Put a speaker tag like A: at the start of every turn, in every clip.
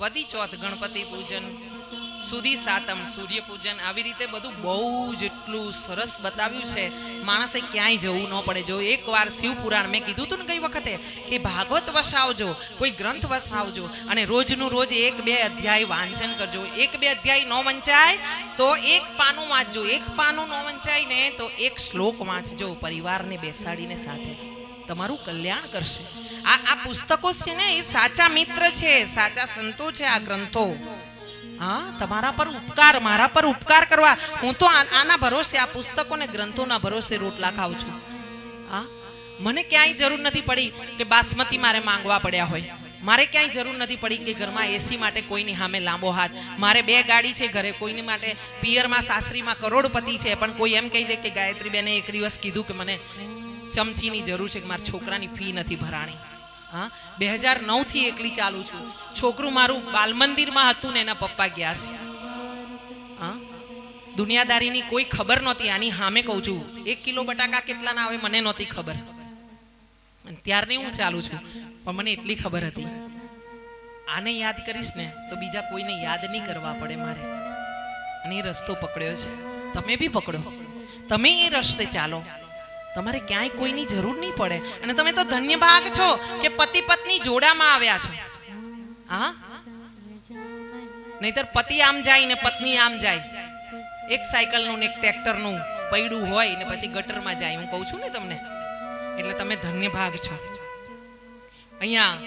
A: વદી ચોથ ગણપતિ પૂજન, સુધી સાતમ સૂર્ય પૂજન, આવી રીતે બધું બહુ જ એટલું સરસ બતાવ્યું છે. માણસે ક્યાંય જવું ન પડે. જો એકવાર શિવપુરાણ મેં કીધું હતું ને ગઈ વખતે કે ભાગવત વસાવજો કોઈ ગ્રંથ વસાવજો અને રોજનું રોજ એક બે અધ્યાય વાંચન કરજો. એક બે અધ્યાય ન વંચાય તો એક પાનું વાંચજો. એક પાનું ન વંચાય ને તો એક શ્લોક વાંચજો પરિવારને બેસાડીને સાથે. તમારું કલ્યાણ કરશે. આ આ પુસ્તકો છે ને, એ સાચા મિત્ર છે, સાચા સંતો છે આ ગ્રંથો. હા, તમારા પર ઉપકાર, મારા પર ઉપકાર કરવા. હું તો આના ભરોસે, આ પુસ્તકો ને ગ્રંથોના ભરોસે રોટલા ખાઉં છું. હા? મને ક્યાંય જરૂર નથી પડી કે બાસમતી મારે માંગવા પડ્યા હોય. મારે ક્યાંય જરૂર નથી પડી કે ઘરમાં એસી માટે કોઈની સામે લાંબો હાથ. મારે બે ગાડી છે ઘરે, કોઈની માટે પિયરમાં સાસરીમાં કરોડપતિ છે. પણ કોઈ એમ કહી દે કે ગાયત્રી બેને એક દિવસ કીધું કે મને ચમચીની જરૂર છે કે મારા છોકરાની ફી નથી ભરાણી. હા? બે હજાર નવથી એકલી ચાલુ છું. છોકરું મારું બાલ મંદિરમાં હતું ને એના પપ્પા ગયા છે. હા? દુનિયાદારીની કોઈ ખબર નહોતી. આની સામે કહું છું, એક કિલો બટાકા કેટલાના આવે મને નહોતી ખબર. ત્યારની હું ચાલુ છું. પણ મને એટલી ખબર હતી. આને યાદ કરીશ ને, તો બીજા કોઈને યાદ નહીં કરવા પડે મારે. અને એ રસ્તો પકડ્યો છે. તમે બી પકડો. તમે એ રસ્તે ચાલો. તમારે ક્યાંય કોઈની જરૂર નહીં પડે. અને તમે તો ધન્ય ભાગ છો કે પતિ પત્ની જોડામાં આવ્યા છો. હા? નહીતર પતિ આમ જાય ને પત્ની આમ જાય. એક સાયકલનું ને એક ટ્રેક્ટરનું પૈડું હોય ને પછી ગટરમાં જાય. હું કહું છું ને તમને. એટલે તમે ધન્ય ભાગ છો. અહીંયા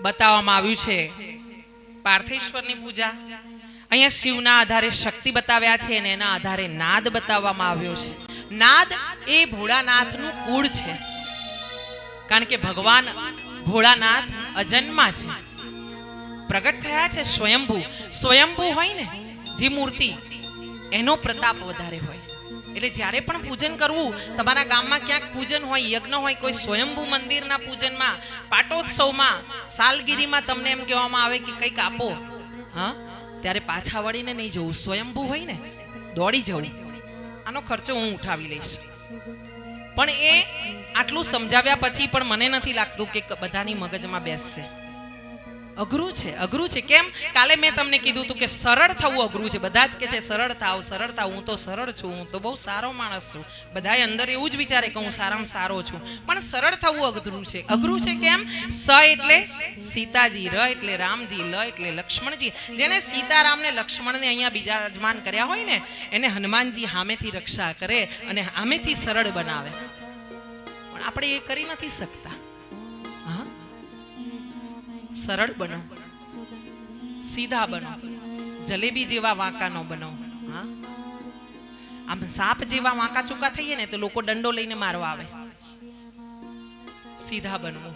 A: બતાવવામાં આવ્યું છે પાર્થેશ્વરની પૂજા. અહીંયા શિવના આધારે શક્તિ બતાવ્યા છે અને એના આધારે નાદ બતાવવામાં આવ્યો છે. નાદ એ ભોળાનાથનું કુળ છે. કારણ કે ભગવાન ભોળાનાથ અજન્મા છે. પ્રગટ થયા છે સ્વયંભૂ. સ્વયંભૂ હોય ને, જે મૂર્તિ, એનો પ્રતાપ વધારે હોય. એટલે જ્યારે પણ પૂજન કરવું, તમારા ગામમાં ક્યાંક પૂજન હોય, યજ્ઞ હોય, કોઈ સ્વયંભૂ મંદિરના પૂજનમાં, પાટોત્સવમાં, સાલગીરીમાં તમને એમ કહેવામાં આવે કે કંઈક આપો. હા? ત્યારે પાછા વળીને નહીં જવું, સ્વયંભૂ હોય ને દોડી જવું. આનો ખર્ચો હું ઉઠાવી લઈશ. પણ એ આટલું સમજાવ્યા પછી પણ મને નથી લાગતું કે, બધાની મગજમાં બેસશે. અઘરું છે અઘરું છે. કેમ? કાલે મેં તમને કીધું હતું કે સરળ થવું અઘરું છે. બધા જ કે છે, સરળ થાવ સરળ થાવ, હું તો સરળ છું, હું તો બહુ સારો માણસ છું. બધાય અંદર એવું જ વિચારે કે હું સારામાં સારો છું. પણ સરળ થવું અઘરું છે. અઘરું છે કેમ? સ એટલે સીતાજી, ર એટલે રામજી, લ એટલે લક્ષ્મણજી. જેને સીતારામને લક્ષ્મણને અહીંયા બિરાજમાન કર્યા હોય ને, એને હનુમાનજી સામેથી રક્ષા કરે અને સામેથી સરળ બનાવે. પણ આપણે એ કરી નથી શકતા. સરળ બનો. સીધા બનો. જલેબી જેવા વાંકા નો બનો. હા? આમ સાપ જેવા વાંકા ચૂકા થઈએ ને તો લોકો દંડો લઈને મારવા આવે. સીધા બનવું.